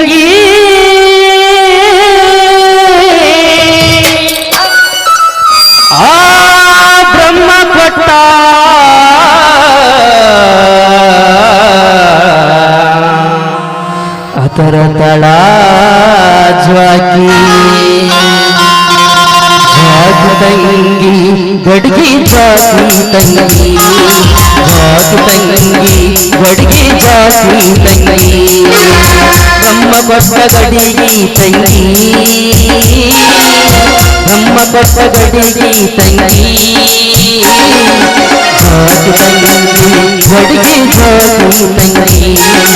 ತಂಗಿ ಆ ಬ್ರಹ್ಮ ಕೊಟ್ಟ ಅದರ ತಳ ಜ್ವಾಕಿ ಜಾತಿ ತಂಗಿ ಗಡಿಗೆ ಜಾತಿ ತಂಗಿ ಜಾತಿ ತಂಗಿ ಗಡಿಗೆ ಜಾತಿ ತಂಗಿ ಬ್ರಹ್ಮ ಕೊಟ್ಟ ಗಡಿಗೆ ತಂಗಿ ಬ್ರಹ್ಮ ಕೊಟ್ಟ ಗಡಿಗೆ ತಂಗಿ ಜಾತಿ ತಂಗಿ ಗಡಿಗೆ ಜಾತಿ ತಂಗಿ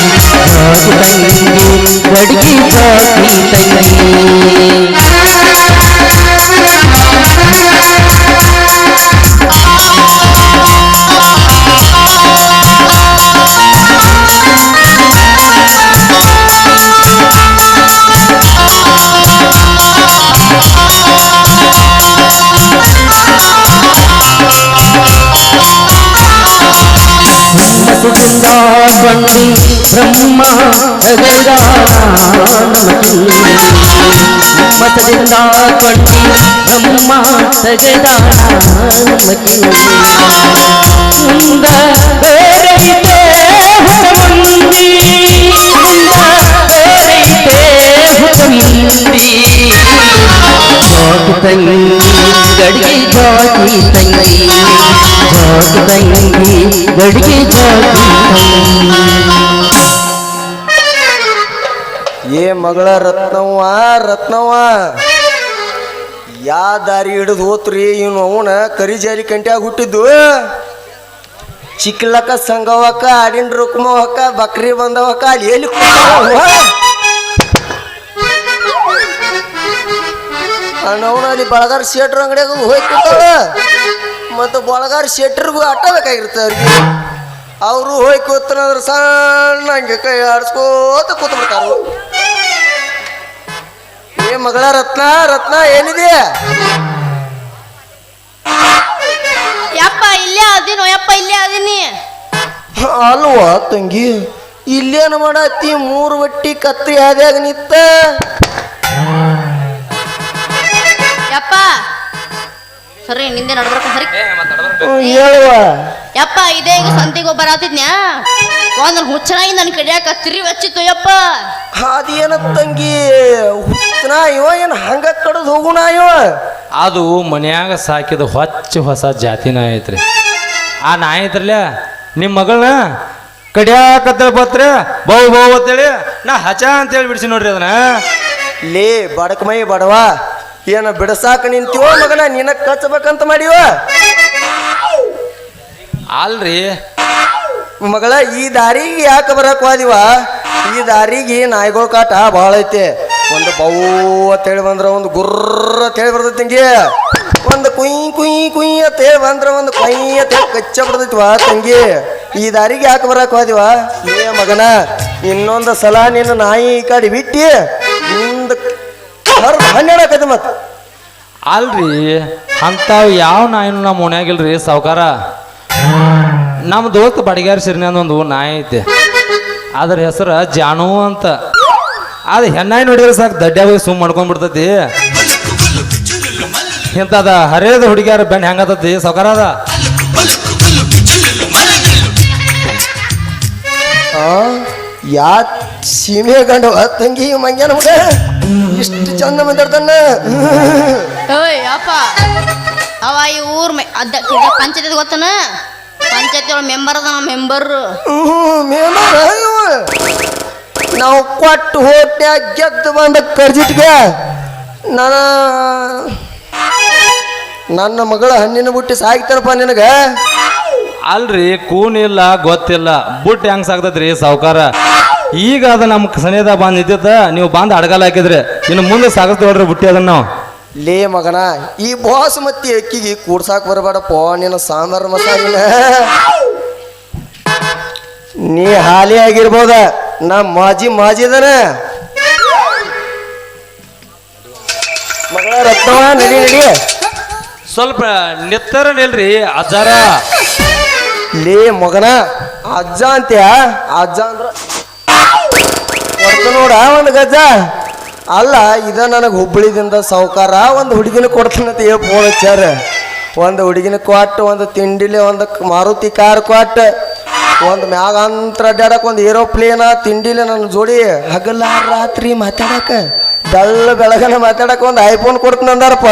సుగంధాధ్వని బ్రహ్మ మతదిందాధ్వని బ్రహ్మ సగదానమకి ఉంద వేరైతే హరముంది ఉంద వేరైతే హరముంది జాకి తంగి గడిగి జాకి తంగి ಏ ಮಗಳ ರತ್ನವ್ವ ರತ್ನವ್ವ, ಯಾ ದಾರಿ ಹಿಡಿದು ಹೋತ್ರಿ ಇವನು ಅವನ ಕರಿ ಜಾರಿ ಕಂಟ್ಯಾಗ ಹುಟ್ಟಿದ್ದು? ಚಿಕ್ಕಲಕ್ಕ ಸಂಗವಕ್ಕ ಆಡಿನ ರುಕ್ಮವಕ್ಕ ಬಕ್ರಿ ಬಂದವಕ್ಕ ಅಲ್ಲಿ ಎಲ್ಲಿ ಅಲ್ಲಿ ಬಳಗಾರ ಸೇಟ್ರ ಅಂಗಡಿಯಾಗ ಕೂತಾಳ ಮತ್ತು ಬಳಗಾರ ಶೆಟ್ರಿಗೂ ಆಟ ಬೇಕಾಗಿರುತ್ತೆ ಅವ್ರಿಗೆ. ಅವರು ಹೋಗಿ ಕೂತನಂದ್ರೆ ಸಣ್ಣ ಹಂಗೆ ಕೈ ಆಡಿಸ್ಕೋತ ಕೂತ್ಬಿಡ್ತಾರ. ಏ ಮಗಳ ರತ್ನ ರತ್ನ ಏನಿದೆ? ಯಪ್ಪ ಇಲ್ಲೇ ಅದಿನೋ ಯಪ್ಪ ಇಲ್ಲೇ ಅದೀನಿ ಅಲ್ವಾ ತಂಗಿ? ಇಲ್ಲೇನು ಮಾಡತ್ತಿ ಮೂರು ಬಟ್ಟಿ ಕತ್ತಿ ಹಾದಿಯಾಗ ನಿತ್ತ ಯಪ್ಪ ಸರಿ ನಿಂದೆ ನಡ್ಬರ್ಕ ಸರಿ. ಹೇಳುವ. ಯಪ್ಪ ಇದೇ ಈಗ ಸಂತಿಗೆ ಒಬ್ಬ ಆತಿದ್ನ್ಯಾ ಒಂದ್ ಹುಚ್ಚನಾಗಿ ನನ್ ಕಡಿಯಾಕ ತಿರಿ ಹಚ್ಚಿತ್ತು ಯಪ್ಪ. ಅದೇನ ತಂಗಿ? ಹುಚ್ಚನ ಇವ ಏನು ಹಂಗ ಕಡದ್ ಹೋಗುಣ ಇವ? ಅದು ಮನ್ಯಾಗ ಸಾಕಿದ ಹೊಚ್ಚ ಹೊಸ ಜಾತಿ ನಾಯಿ ಐತ್ರಿ. ಆ ನಾಯಿ ಐತ್ರಲ್ಲ ನಿಮ್ಮ ಮಗಳನ್ನ ಕಡಿಯಾಕತ್ತ ಬತ್ರ ಬೌ ಬೌ ಅಂತೇಳಿ ನಾ ಹಚ ಅಂತೇಳಿ ಬಿಡಿಸಿ ನೋಡ್ರಿ ಅದನ್ನ. ಲೇ ಬಡಕ ಮೈ ಬಡವ. ಏನ ಬಿಡಸಾಕ ನಿಂತೀವೋ ಮಗನ ನಿನ್ನ ಕಚ್ಚಬೇಕಂತ ಮಾಡಿವ ಅಲ್ರಿ. ಮಗಳ ಈ ದಾರಿಗೆ ಯಾಕೆ ಬರಕ್ ಹೋದಿವ? ಈ ದಾರಿಗೆ ನಾಯಿಗಳ ಕಾಟ ಭಾಳ ಐತೆ. ಒಂದು ಬೌ ಅಂತ ಹೇಳಿ ಬಂದ್ರ ಒಂದು ಗುರ್ರ ಅಂತ ಹೇಳಿ ಬರ್ತೈತಿ ತಂಗಿ. ಒಂದು ಕುಯ್ ಕುಯ್ ಕುಯ್ ಅಂತ ಹೇಳಿ ಬಂದ್ರ ಒಂದು ಕೊಯ್ ಅಂತ ಹೇಳಿ ಕಚ್ಚ ಬಿಡ್ತೈತಿವ ತಂಗಿ. ಈ ದಾರಿಗೆ ಯಾಕೆ ಬರಕ್ ಹೋದಿವ? ಏ ಮಗನ ಇನ್ನೊಂದು ಸಲ ನಿನ್ನ ನಾಯಿ ಈ ಕಡೆ ಬಿಟ್ಟಿ ನಿಂದ ಅಲ್ರಿ ಅಂತಾವ್ ಯಾವ ನಾಯಿನೂ ನಮ್ಮ ಓಣ್ಯಾಗಿಲ್ರಿ ಸಾವುಕಾರ? ನಮ್ಮ ದೋಸ್ತ ಬಡಿಗಾರ ಸಿರಿನ ಒಂದು ನಾಯಿ ಐತೆ. ಅದ್ರ ಹೆಸರು ಜಾನು ಅಂತ. ಅದು ಹೆಣ್ಣಾಯಿ ನೋಡಿದ್ರೆ ಸಾಕು ದಡ್ಡ್ಯಾಗ ಹೋಗಿ ಸುಮ್ ಮಾಡ್ಕೊಂಡ್ಬಿಡ್ತೈತಿ ಇಂಥದ ಹರಿಯದ ಹುಡುಗಿಯಾರ ಬೆಣ್ಣೆ ಹೆಂಗತತಿ ಸಾವುಕಾರ ಅದ? ಯಾ ಸೀಮೆ ಗಂಡ ತಂಗಿ ಮಂಗ್ಯಾನ ಮಗ ಇಷ್ಟು ಚಂದ ಮಾತಾಡ್ತಾನ. ಓಯ್ ಯಪ್ಪ ಅವ ಈ ಊರ್ ಮೆ ಅದ ಪಂಚಾಯತ್ ಗೊತ್ತನ? ಪಂಚಾಯತಿ ಒಳಗೆ ಮೆಂಬರ್ ಅದ ಮೆಂಬರ್ ನಾವು ಕೊಟ್ಟು ಹೋಟ್ಯಾಗ ಗೆದ್ದು ಬಂದ ಕರ್ಜಿಟ್ಗೆ ನನ್ನ ನನ್ನ ಮಗಳ ಹಣ್ಣಿನ ಬುಟ್ಟಿ ಸಾಯ್ತಾರಪ್ಪ ನಿನಗ? ಅಲ್ರಿ ಕೂನಿಲ್ಲ ಗೊತ್ತಿಲ್ಲ. ಬುಟ್ಟಿ ಹೆಂಗ್ ಸಾಕ್ತದ್ರಿ ಸಾವ್ಕಾರ? ಈಗ ಅದು ನಮ್ಮ ಸನಿಹದ ಬಾಂಧ ನಿಂತಿತ್ತ ನೀವು ಬಾಂಧ ಅಡಗಾಲ ಹಾಕಿದ್ರಿ ಇನ್ನು ಮುಂದೆ ಸಾಗಿಸ್ತೀವಿ ನೋಡ್ರಿ ಬುಟ್ಟಿ ಅದನ್ನ ನಾವು. ಲೇ ಮಗನ ಈ ಬಾಸ್ ಮತ್ತೆ ಅಕ್ಕಿಗೆ ಕೂಡ್ಸಾಕ್ ಬರಬೇಡಪ್ಪ ನಿನ್ನ ಸಾಂಬಾರ್ ಮಸಾಲಿನ ನೀ ಹಾಲಿ ಆಗಿರ್ಬೋದ ನಾ ಮಾಜಿ ಮಾಜಿದನ ಮಗಳ ರತ್ನವ ನಡಿ ನಡಿ. ಸ್ವಲ್ಪ ನಿತ್ತರ ನಿಲ್ರಿ ಅಜ್ಜಾರ. ಲೇ ಮಗನ ಅಜ್ಜ ಅಂತ್ಯ? ಅಜ್ಜ ಅಂದ್ರ ಕೊಡ್ತು ನೋಡ ಒಂದು ಗಜ ಅಲ್ಲ ಇದ ನನಗೆ ಹುಬ್ಬಳ್ಳಿದಿಂದ ಸಾವುಕಾರ ಒಂದು ಹುಡುಗಿನ ಕೊಡ್ತೀನಂತ ಏ ಫೋನ್ ಹಚ್ಚಾರ ಒಂದು ಹುಡುಗಿನ ಕೊಟ್ಟು ಒಂದು ತಿಂಡಿಲಿ ಒಂದು ಮಾರುತಿ ಕಾರ್ ಕೊಟ್ಟು ಒಂದು ಮ್ಯಾಗ ಅಂತರ ಅಡ್ಡಾಡಕ್ಕೆ ಒಂದು ಏರೋಪ್ಲೇನ ತಿಂಡಿಲಿ ನನ್ನ ಜೋಡಿ ಹಗಲ ರಾತ್ರಿ ಮಾತಾಡಕ ಬೆಳ್ಳ ಬೆಳಗನ ಮಾತಾಡಕ ಒಂದು ಐಫೋನ್ ಕೊಡ್ತೀನಿ ಅಂದಾರಪ್ಪ.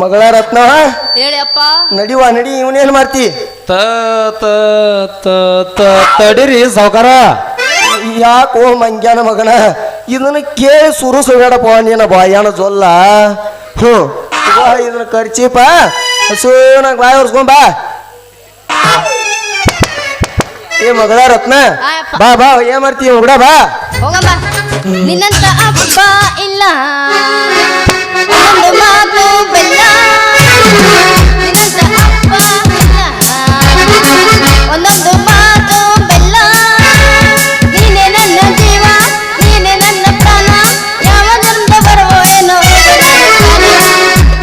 ಮಗಳ ರತ್ನ ಹೇಳಿಯಪ್ಪ ನಡಿವಾ ನಡಿ ಇವನೇನು ಮಾಡ್ತಿ? ತ ತ ತ ತ ತಡಿರಿ ಸಾವ್ಕಾರ. ಯಾಕೋ ಮಂಗ್ಯಾನ ಮಗನ? ಇದನ್ನ ಕೇ ಸುರು ಸುಡ ನೀನ ಬಾಯಾನ ಜೊಲ್ಲ. ಹ್ಞೂ. ಇದನ್ನ ಖರ್ಚಿಪ ಹಸುನಾಗ ಬಾಯ್ ಹೊರ್ಸ್ಕೊಂಬ ಏ ಮಗಳ ರತ್ನ ಬಾ ಬಾ ಏನ್ ಮಾಡ್ತೀವಿ ಮಗಡ ಬಾ. ನಿನ್ನಂತ ಅಪ್ಪ ಇಲ್ಲ. ಮಾತು ಬೆಲ್ಲ.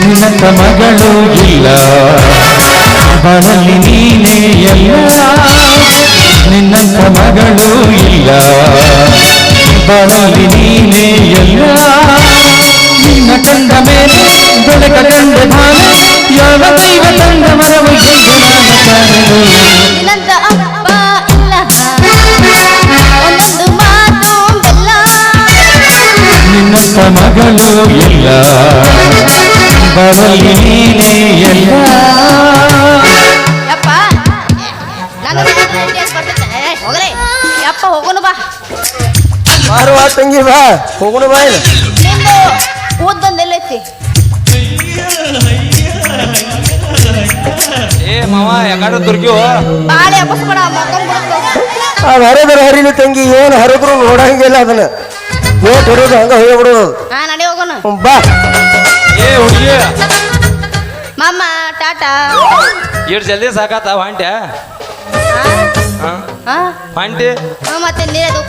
ನಿನ್ನಂತ ಮಗಳು ಇಲ್ಲ ಬರಲಿ ನೀನೇ ಎಲ್ಲ ನಿನ್ನಂತ ಮಗಳು ಇಲ್ಲ ಬರಲಿ ನೀನೇ ಎಲ್ಲ ನಿನ್ನ ಕಂಡ ಮೇಲೆ ಬೆಳಕ ಕಂಡ ಭಾವ ಯಾವ ದೈವ ತಂದ ಮರವು ಜಗನಾದ ಕಾಣಲು ನಿನ್ನಂತ ಅಪ್ಪ ಇಲ್ಲ ಒಂದೊಂದು ಮಾತು ಬೆಲ್ಲ ನಿನ್ನಂತ ಮಗಳು ಇಲ್ಲ ಬರಲಿ ನೀನೇ ಎಲ್ಲ. ಯಪ್ಪ. ನಾನು ಬರ್ತೈತೆ. ಹೋಗ್ರಿ. ಯಪ್ಪ ಹೋಗೋನು ಬಾ. ತಂಗಿ ಬಾ. ಹೋಗೋನು ಬಾ ಏನು ನಿಂದು ಎಲ್ಲೈತಿ? ಏ ಮಾವ ಯಾಕಡೆ ತುರ್ಕಿಯೋ ಬಾಳೆ ಅದು ಹರಿದ್ರೆ ಹರಿಲಿ ತಂಗಿ ಏನು ಹರಿದ್ರು ನೋಡಂಗಿಲ್ಲ ಅದನ್ನ. ಓಟ್ ಹರಿದು ಹಂಗ ಹೋಗ್ಬಿಡೋದು. ಹಾ ನಡಿ ಹೋಗೋಣ. ಬಾ. ಏ ಹುಡುಗಿ. ಮಾಮ ಟಾಟಾ ಎಷ್ಟು ಜಲ್ದಿ ಸಾಕಾತ ಹೊಂಟೆ ಹಾ? ಹಾ? ಹೊಂಟಿ ಹಾ, ಮತ್ತೆ ನೀರದು.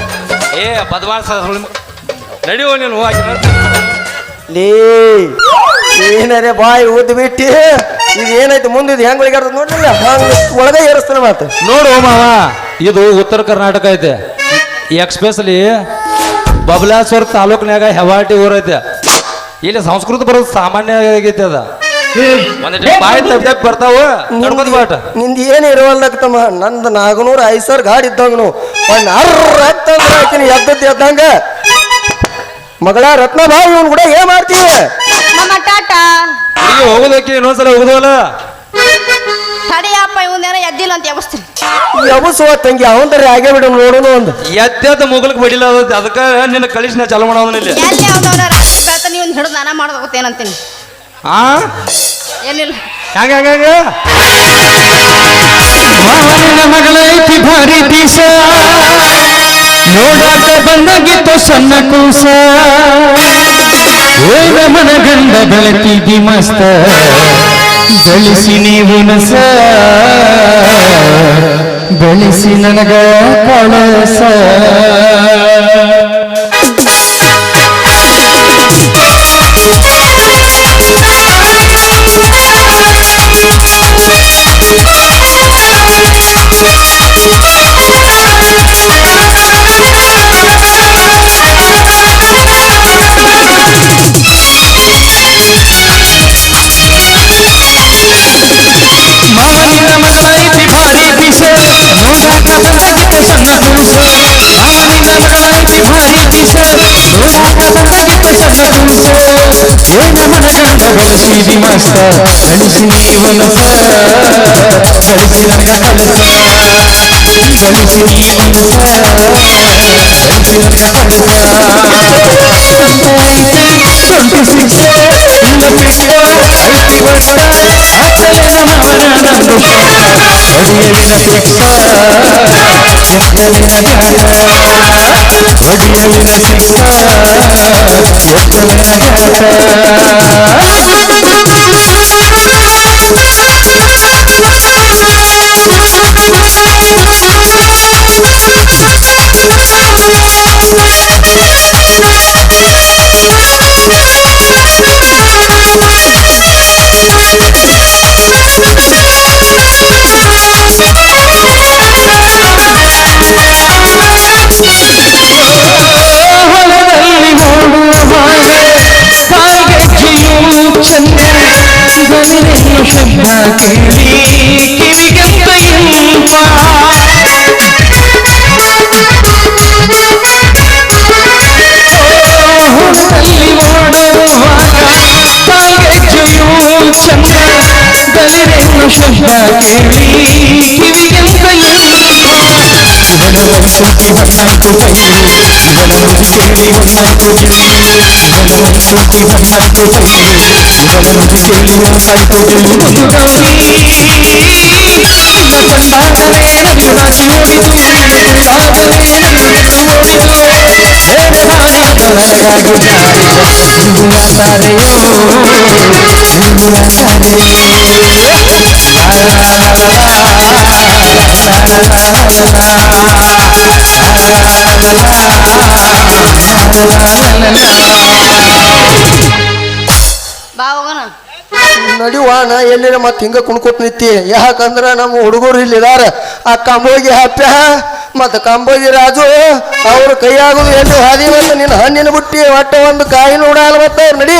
ಏ ಪದ್ಮಾಸ ನಡಿಯೋ ನೀನು ಲೇ ಏನರೇ ಬಾಯಿ ಊದ್ ಬಿಟ್ಟಿ? ಇದು ಏನೈತೆ ಮುಂದೆ ಇದು ಹೆಂಗ್ ಒಳಗಾಡ್ತದ ನೋಡ್ಲಿಲ್ಲ ಹಂಗ ಒಳಗೆ ಏರಿಸ್ತಾನೆ ಮಾತು. ನೋಡು ಮಾವ ಇದು ಉತ್ತರ ಕರ್ನಾಟಕ ಐತೆ. ಎಕ್ಸ್ಪೆಷಲಿ ಬಬಲೇಶ್ವರ ತಾಲೂಕಿನಾಗ ಹೆವಾಟಿ ಊರೈತೆ. ಇಲ್ಲಿ ಸಂಸ್ಕೃತ ಬರೋದು ಸಾಮಾನ್ಯ ಆಗೈತೆ ಅದ. ಒಂದಿಟ್ಟು ಬಾಯಿ ತಪ್ಪ ಬರ್ತಾವ ನಡ್ಕೊಂಡ್ ಬಾಟ. ನಿಂದ ಏನು ಇರುವಲ್ದಕ್ತಮ್ಮ ನಂದು ನಾಗನೂರು ಐದು ಸಾವಿರ ಗಾಡಿ ಇದ್ದಂಗನು ಒಂದು ಅರ್ರ ಹತ್ತಂದ್ರೆ ಆಕಿನ ಎದ್ದದ್ದು ಎದ್ದಂಗ. ಮಗಳ ರತ್ನ ಬಾ ಇವನ್ ಕೂಡ ಏನ್ ಮಾಡ್ತೀವಿ ಮಾಮ ಟಾಟಾ. ಹೋಗೋದಕ್ಕೆ ಇನ್ನೊಂದ್ಸಲ ಹೋಗುದಲ್ಲ? ತಡಿಯಪ್ಪ ಇವನ್ನೇನ ಎದ್ದಿಲ್ಲ ಅಂತ ಯಬಸುವ ತಂಗಿ ಅವಂದರೆ ಆಗೇ ಬಿಡು ನೋಡೋಣ ಒಂದು ಎದ್ದೆದ್ದ ಮುಗಲ್ಕ್ ಬಡಿಲ್ಲ ಅದು ಅದಕ್ಕೆ ನಿನ್ನ ಕಳಿಸಿನ ಚಾಲು ಮಾಡೋದನ್ನ ಇಲ್ಲಿ. ಎಲ್ಲಿ ಯಾವ್ದವ್ರ ರಾತ್ರಿ ಬೆಳತ ನೀವು ಹಿಡಿದು ನಾನ ಮಾಡೋದಾಗುತ್ತೇನಂತೀನಿ ಆ? ಏನಿಲ್ಲ. ಹೆಂಗ ಹೆಂಗ ಮಾವನ ಮಗಳೈತಿ ಭಾರಿ ದಿಸ ನೋಡಾಕ ಬಂದಾಗಿತ್ತು ಸಣ್ಣ ಕೂಸ. ಏನ ಮನಗಂಡ ಬೆಳಕಿದಿ ಮಸ್ತ ಬೆಳೆಸಿ ನೀವು ನಸ. ಬೆಳೆಸಿ ನನಗ ಕಳಸ. ಬೆಳೆಸಿದಿ ಮಸ್ತ ಬೆಳೆಸಿ ನೀವು ನಸ ಬೆಳೆಸಿ ನನಗ ಕಲಸ ಬೆಳೆಸಿ ನೀವು ನಸ ಬೆಳೆಸಿ ನನಗ ಕಲಸ ಟ್ವೆಂಟಿ ಒಡಿಯಲಿನ ಫಿಕ್ಸ ಎತ್ತಲಿನ ಜ್ಞಾನ ಒಡಿಯಲಿನ ಸಿಕ್ಸ ಎತ್ತಲಿನ Thank இந்த கேள்வி கிவிகத்தையும் தள்ளி ಕಿವಿಗೆಂತ ಇವನ ಮನಸ್ಸುತಿ ಹನ್ನಾಯ್ತು ಕೈ ಇವನ ನುಡಿ ಕೇಳಿ ಒಂದಾಯ್ತು ಗಿಳಿ ಇವನ ಮನಸ್ಸುತಿ ಹನ್ನಾಯ್ತು ಕೈ ಇವನ ನುಡಿ ಕೇಳಿ ಒಂದಾಯ್ತು ಗಿಳಿ ಒಂದು ಗೌರಿ ನಿನ್ನ ಕಂಡಾಗಲೇ ನವಿಲು ನಾಚಿ ಓಡಿತು ಕಂಡಾಗಲೇ ನವಿಲು ಬಿಟ್ಟು ಓಡಿತು ಹೇಗೆ ಮಾಡಿ ನನಗಾಗಿ ನೀವು ಯಾತಾರೆಯೋ ನೀವು ಎಲ್ಲಿ ಎಲ್ಲಿರ ಮತ್ತೆ ಹಿಂಗ ಕುಣ್ಕೊತ್ ನಿತ್ತಿ ಯಾಕಂದ್ರ ನಮ್ಮ ಹುಡುಗರು ಇಲ್ಲಿ ಇದಾರ ಆ ಕಂಬೋಗಿ ಹಪ್ಪ ಮತ್ತ ಕಂಬೋಗಿ ರಾಜು, ಅವ್ರ ಕೈಯಾಗುದು ಎಲ್ಲಿ ಹಾದಿ ನಿನ್ನ ಹಣ್ಣಿನ ಬುಟ್ಟಿ ಒಟ್ಟ ಒಂದು ಕಾಯಿ ನೋಡಲ್ಲ ಮತ್ತ ನಡಿ.